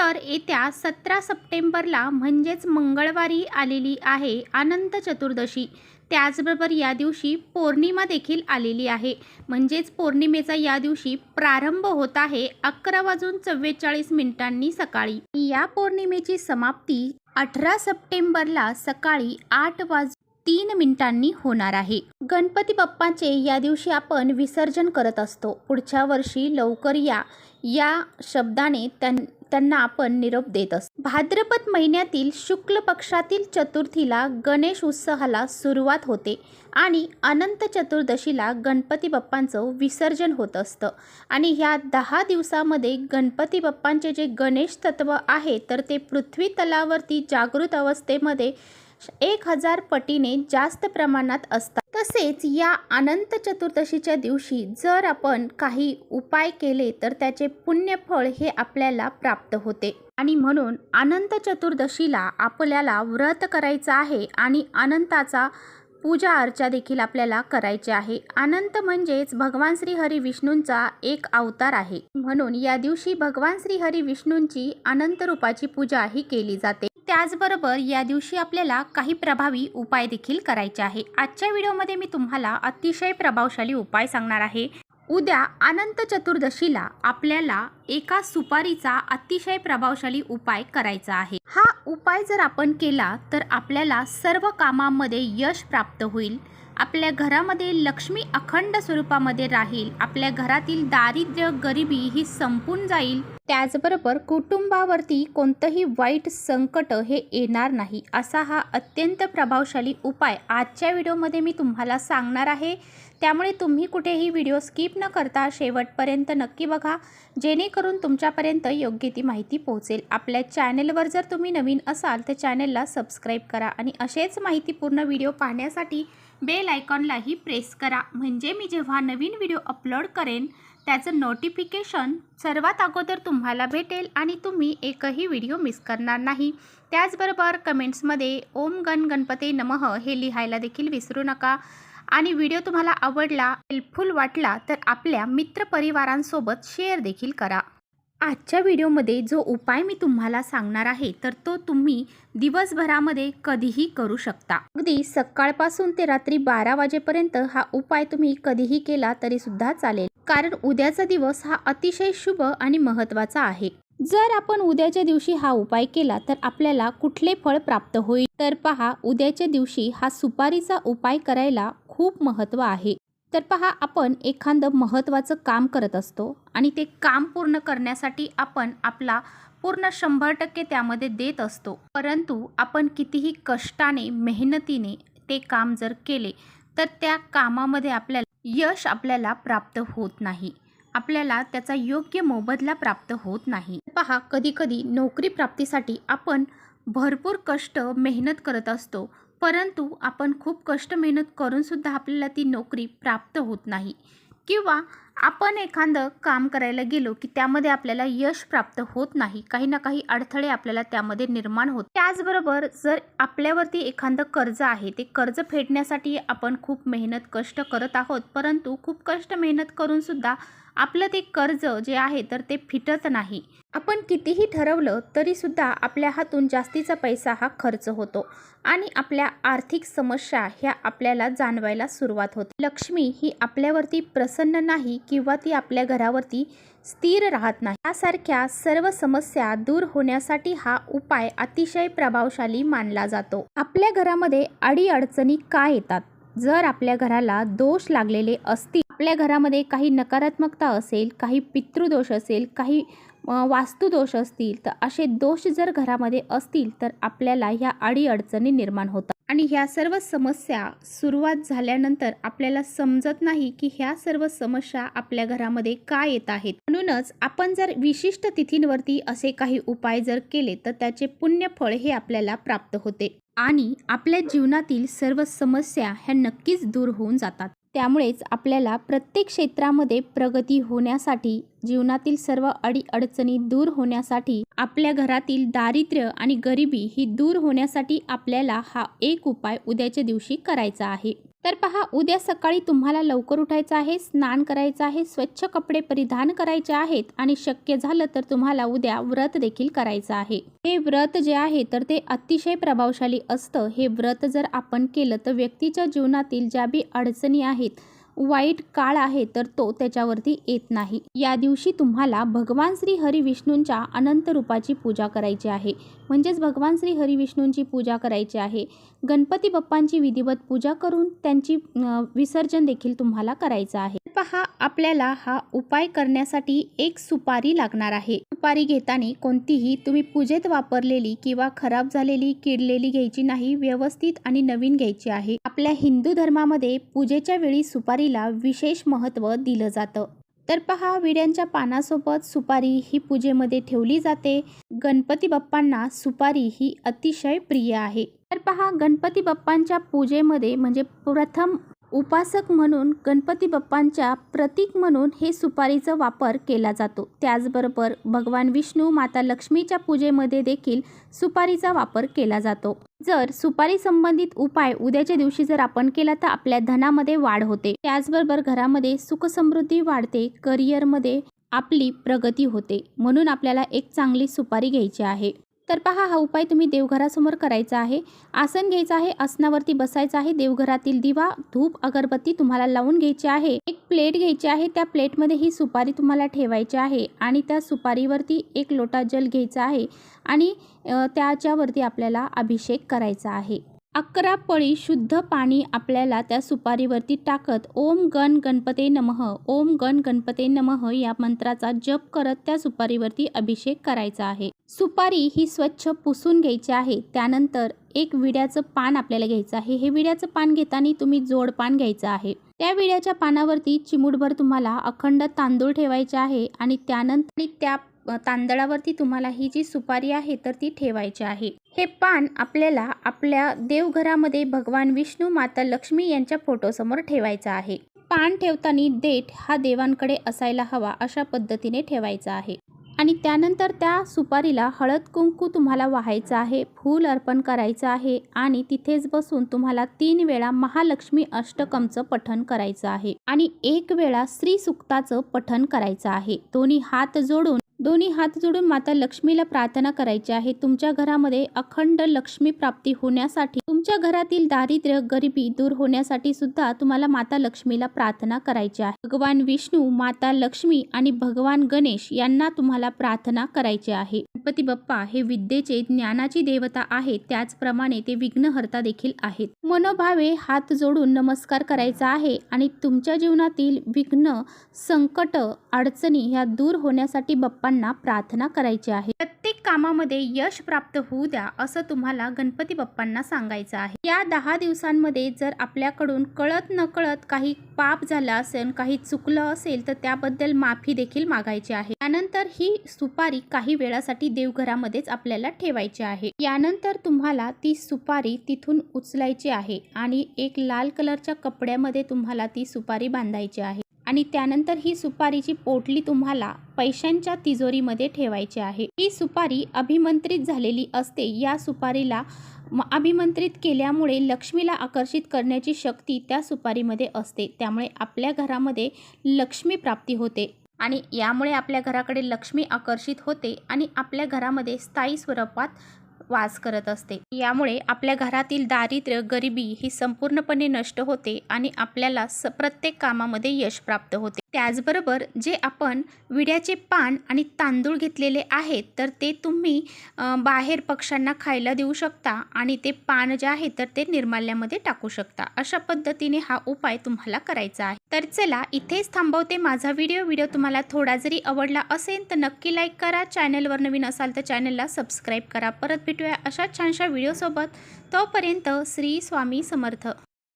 तर येत्या सतरा सप्टेंबरला म्हणजेच मंगळवारी आलेली आहे अनंत चतुर्दशी. त्याचबरोबर या दिवशी पौर्णिमा देखील आलेली आहे. म्हणजेच पौर्णिमेचा या दिवशी प्रारंभ होत आहे अकरा वाजून चव्वेचाळीस मिनिटांनी सकाळी. या पौर्णिमेची समाप्ती अठरा सप्टेंबरला सकाळी आठ वाज तीन मिनिटांनी होणार आहे. गणपती बाप्पाचे या दिवशी आपण विसर्जन करत असतो. पुढच्या वर्षी लवकर या. या शब्दाने त्यां त्यांना आपण निरोप देत असतो. भाद्रपद महिन्यातील शुक्ल पक्षातील चतुर्थीला गणेश उत्सवाला सुरुवात होते आणि अनंत चतुर्दशीला गणपती बाप्पांचं विसर्जन होत असतं. आणि ह्या दहा दिवसामध्ये गणपती बाप्पांचे जे गणेश तत्व आहे तर ते पृथ्वी तलावरती जागृत अवस्थेमध्ये एक हजार पटीने जास्त प्रमाणात असतात. तसेच या अनंत चतुर्दशीच्या दिवशी जर आपण काही उपाय केले तर त्याचे पुण्यफळ हे आपल्याला प्राप्त होते. आणि म्हणून अनंत चतुर्दशीला आपल्याला व्रत करायचं आहे आणि अनंताचा पूजा अर्चा देखील आपल्याला करायची आहे. अनंत म्हणजेच भगवान श्री हरी विष्णूंचा एक अवतार आहे. म्हणून या दिवशी भगवान श्री हरी विष्णूंची अनंत रूपाची पूजा ही केली जाते. त्याचबरोबर या दिवशी आपल्याला काही प्रभावी उपाय देखील करायचे आहे. आजच्या व्हिडिओमध्ये मी तुम्हाला अतिशय प्रभावशाली उपाय सांगणार आहे. उद्या अनंत चतुर्दशीला आपल्याला एका सुपारीचा अतिशय प्रभावशाली उपाय करायचा आहे. हा उपाय जर आपण केला तर आपल्याला सर्व कामामध्ये यश प्राप्त होईल. आपल्या घरामध्ये लक्ष्मी अखंड स्वरूपामध्ये राहील. आपल्या घरातील दारिद्र्य गरिबी ही संपून जाईल. त्याचबरोबर कुटुंबावरती कोणतंही वाईट संकट हे येणार नाही असा हा अत्यंत प्रभावशाली उपाय आजच्या व्हिडिओमध्ये मी तुम्हाला सांगणार आहे. त्यामुळे तुम्ही कुठेही व्हिडिओ स्किप न करता शेवटपर्यंत नक्की बघा जेणेकरून तुमच्यापर्यंत योग्य ती माहिती पोहोचेल. आपल्या चॅनेलवर जर तुम्ही नवीन असाल तर चॅनेलला सबस्क्राईब करा आणि असेच माहितीपूर्ण व्हिडिओ पाहण्यासाठी बेल आयकॉनलाही प्रेस करा. म्हणजे मी जेव्हा नवीन व्हिडिओ अपलोड करेन त्याचं नोटिफिकेशन सर्वात अगोदर तुम्हाला भेटेल आणि तुम्ही एकही व्हिडिओ मिस करणार नाही. त्याचबरोबर कमेंट्समध्ये ओम गण गणपते नमः हे लिहायला देखील विसरू नका. आणि व्हिडिओ तुम्हाला आवडला हेल्पफुल वाटला तर आपल्या मित्रपरिवारांसोबत शेअर देखील करा. आजच्या व्हिडिओमध्ये जो उपाय मी तुम्हाला सांगणार आहे तर तो तुम्ही दिवसभरामध्ये कधीही करू शकता. अगदी सकाळपासून ते रात्री बारा वाजेपर्यंत हा उपाय तुम्ही कधीही केला तरी सुद्धा चालेल. कारण उद्याचा दिवस हा अतिशय शुभ आणि महत्त्वाचा आहे. जर आपण उद्याच्या दिवशी हा उपाय केला तर आपल्याला कुठले फळ प्राप्त होईल? तर पहा उद्याच्या दिवशी हा सुपारीचा उपाय करायला खूप महत्त्व आहे. तर पहा आपण एखादं महत्त्वाचं काम करत असतो आणि ते काम पूर्ण करण्यासाठी आपण आपला पूर्ण शंभर टक्के त्यामध्ये देत असतो. परंतु आपण कितीही कष्टाने मेहनतीने ते काम जर केले तर त्या कामामध्ये आपल्याला यश आपल्याला प्राप्त होत नाही. आपल्याला त्याचा योग्य मोबदला प्राप्त होत नाही. पहा कधीकधी नोकरी प्राप्तीसाठी आपण भरपूर कष्ट मेहनत करत असतो. परंतु आपण खूप कष्ट मेहनत करूनसुद्धा आपल्याला ती नोकरी प्राप्त होत नाही. किंवा आपण एखादं काम करायला गेलो की त्यामध्ये आपल्याला यश प्राप्त होत नाही काही ना काही अडथळे आपल्याला त्यामध्ये निर्माण होत. त्याचबरोबर जर आपल्यावरती एखादं कर्ज आहे ते कर्ज फेडण्यासाठी आपण खूप मेहनत कष्ट करत आहोत परंतु खूप कष्ट मेहनत करूनसुद्धा आपलं ते कर्ज जे आहे तर ते फिटत नाही. आपण कितीही ठरवलं तरीसुद्धा आपल्या हातून जास्तीचा पैसा हा खर्च होतो आणि आपल्या आर्थिक समस्या ह्या आपल्याला जाणवायला सुरुवात होते. लक्ष्मी ही आपल्यावरती प्रसन्न नाही किंवा ती आपल्या घरावरती स्थिर राहत नाही. यासारख्या सर्व समस्या दूर होण्यासाठी हा उपाय अतिशय प्रभावशाली मानला जातो. आपल्या घरामध्ये अडीअडचणी का येतात? जर आपल्या घराला दोष लागलेले असतील आपल्या घरामध्ये काही नकारात्मकता असेल काही पितृदोष असेल काही वास्तुदोष असतील तर असे दोष जर घरामध्ये असतील तर आपल्याला ह्या अडीअडचणी निर्माण होतात. आणि ह्या सर्व समस्या सुरुवात झाल्यानंतर आपल्याला समजत नाही की ह्या सर्व समस्या आपल्या घरामध्ये का येत आहेत. म्हणूनच आपण जर विशिष्ट तिथींवरती असे काही उपाय जर केले तर त्याचे पुण्यफळ हे आपल्याला प्राप्त होते. आणि आपल्या जीवनातील सर्व समस्या ह्या नक्कीच दूर होऊन जातात. त्यामुळेच आपल्याला प्रत्येक क्षेत्रामध्ये प्रगती होण्यासाठी जीवनातील सर्व अडीअडचणी दूर होण्यासाठी आपल्या घरातील दारिद्र्य आणि गरिबी ही दूर होण्यासाठी आपल्याला हा एक उपाय उद्याच्या दिवशी करायचा आहे. तर पहा उद्या सकाळी तुम्हाला लवकर उठायचं आहे स्नान करायचं आहे स्वच्छ कपडे परिधान करायचे आहेत आणि शक्य झालं तर तुम्हाला उद्या व्रत देखील करायचं आहे. हे व्रत जे आहे तर ते अतिशय प्रभावशाली असतं. हे व्रत जर आपण केलं तर व्यक्तीच्या जीवनातील ज्या बी अडचणी आहेत वाईट काळ आहे तर तो त्याच्यावरती येत नाही. या दिवशी तुम्हाला भगवान श्री हरी विष्णूंच्या अनंत रूपाची पूजा करायची आहे. म्हणजेच भगवान श्री हरी विष्णूंची पूजा करायची आहे. गणपती बाप्पांची विधिवत पूजा करून त्यांची विसर्जन देखील तुम्हाला करायचं आहे. पहा आपल्याला हा उपाय करण्यासाठी एक सुपारी लागणार आहे. सुपारी घेताना कोणतीही तुम्ही पूजेत वापरलेली किंवा खराब झालेली किडलेली घ्यायची नाही व्यवस्थित आणि नवीन घ्यायची आहे. आपल्या हिंदू धर्मामध्ये पूजेच्या वेळी सुपारीला विशेष महत्त्व दिलं जातं. तर पहा विड्यांच्या पानासोबत सुपारी ही पूजेमध्ये ठेवली जाते. गणपती बाप्पांना सुपारी ही अतिशय प्रिय आहे. तर पहा गणपती बाप्पांच्या पूजेमध्ये म्हणजे प्रथम उपासक म्हणून गणपती बाप्पांच्या प्रतीक म्हणून हे सुपारीचा वापर केला जातो. त्याचबरोबर भगवान विष्णू माता लक्ष्मीच्या पूजेमध्ये देखील सुपारीचा वापर केला जातो. जर सुपारी संबंधित उपाय उद्याच्या दिवशी जर आपण केला तर आपल्या धनामध्ये वाढ होते. त्याचबरोबर घरामध्ये सुखसमृद्धी वाढते. करिअरमध्ये आपली प्रगती होते. म्हणून आपल्याला एक चांगली सुपारी घ्यायची आहे. तर पहा हा उपाय तुम्ही देवघरासमोर करायचा आहे. आसन घ्यायचं आहे आसनावरती बसायचं आहे. देवघरातील दिवा धूप अगरबत्ती तुम्हाला लावून घ्यायची आहे. एक प्लेट घ्यायची आहे त्या प्लेटमध्ये ही सुपारी तुम्हाला ठेवायची आहे आणि त्या सुपारीवरती एक लोटा जल घ्यायचा आहे आणि त्याच्यावरती आपल्याला अभिषेक करायचा आहे. अकरा पळी शुद्ध पाणी आपल्याला त्या सुपारीवरती टाकत ओम गण गणपते नमः ओम गण गणपते नमः या मंत्राचा जप करत त्या सुपारीवरती अभिषेक करायचा आहे. सुपारी ही स्वच्छ पुसून घ्यायची आहे. त्यानंतर एक विड्याचं पान आपल्याला घ्यायचं आहे. हे विड्याचं पान घेताना तुम्ही जोड पान घ्यायचं आहे. त्या विड्याच्या पानावरती चिमूटभर तुम्हाला अखंड तांदूळ ठेवायचे आहे आणि त्यानंतर आणि त्या तांदळावरती तुम्हाला ही जी सुपारी आहे तर ती ठेवायची आहे. हे पान आपल्याला आपल्या देवघरामध्ये भगवान विष्णू माता लक्ष्मी यांच्या फोटोसमोर ठेवायचं आहे. पान ठेवताना देठ हा देवांकडे असायला हवा अशा पद्धतीने ठेवायचा आहे. आणि त्यानंतर त्या सुपारीला हळद कुंकू तुम्हाला वाहायचं आहे फूल अर्पण करायचं आहे आणि तिथेच बसून तुम्हाला तीन वेळा महालक्ष्मी अष्टकमचं पठण करायचं आहे आणि एक वेळा श्री सुक्ताचं पठण करायचं आहे. दोन्ही हात जोडून दोन्ही हात जोडून माता लक्ष्मीला प्रार्थना करायची आहे. तुमच्या घरामध्ये अखंड लक्ष्मी प्राप्ती होण्यासाठी तुमच्या घरातील दारिद्र्य गरिबी दूर होण्यासाठी सुद्धा तुम्हाला माता लक्ष्मीला प्रार्थना करायची आहे. भगवान विष्णू माता लक्ष्मी आणि भगवान गणेश यांना तुम्हाला प्रार्थना करायची आहे. गणपती बाप्पा हे विद्येचे ज्ञानाची देवता आहेत त्याचप्रमाणे ते विघ्नहर्ता देखील आहेत. मनोभावे हात जोडून नमस्कार करायचा आहे आणि तुमच्या जीवनातील विघ्न संकट अडचणी ह्या दूर होण्यासाठी बाप्पांना प्रार्थना करायची आहे. प्रत्येक कामामध्ये यश प्राप्त होऊ द्या असं तुम्हाला गणपती बाप्पांना सांगायचं आहे. या दहा दिवसांमध्ये जर आपल्याकडून कळत नकळत काही पाप झाला असेल काही चुकलं असेल तर त्याबद्दल माफी देखील मागायची आहे. त्यानंतर ही सुपारी काही वेळासाठी देवघरामध्येच आपल्याला ठेवायची आहे. यानंतर तुम्हाला ती सुपारी तिथून उचलायची आहे आणि एक लाल कलरच्या कपड्यामध्ये तुम्हाला ती सुपारी बांधायची आहे. आणि त्यानंतर ही सुपारीची पोटली तुम्हाला पैशांच्या तिजोरीमध्ये ठेवायची आहे. ही सुपारी अभिमंत्रित झालेली असते. या सुपारीला अभिमंत्रित केल्यामुळे लक्ष्मीला आकर्षित करण्याची शक्ती त्या सुपारीमध्ये असते. त्यामुळे आपल्या घरामध्ये लक्ष्मी प्राप्ती होते. आणि यामुळे आपल्या घराकडे लक्ष्मी आकर्षित होते आणि आपल्या घरामध्ये स्थायी स्वरूपात वास करत असते. यामुळे आपल्या घरातील दारिद्र्य गरिबी ही संपूर्णपणे नष्ट होते आणि आपल्याला स प्रत्येक कामामध्ये यश प्राप्त होते. त्याचबरोबर जे आपण विड्याचे पान आणि तांदूळ घेतलेले आहेत तर ते तुम्ही बाहेर पक्ष्यांना खायला देऊ शकता आणि ते पान जे आहे तर ते निर्माल्यामध्ये टाकू शकता. अशा पद्धतीने हा उपाय तुम्हाला करायचा आहे. तर चला इथेच थांबवते माझा व्हिडिओ. व्हिडिओ तुम्हाला थोडा जरी आवडला असेल तर नक्की लाईक करा. चॅनलवर नवीन असाल तर चॅनलला सबस्क्राईब करा. परत भेटूया अशा छानशा व्हिडिओसोबत. तोपर्यंत श्री स्वामी समर्थ.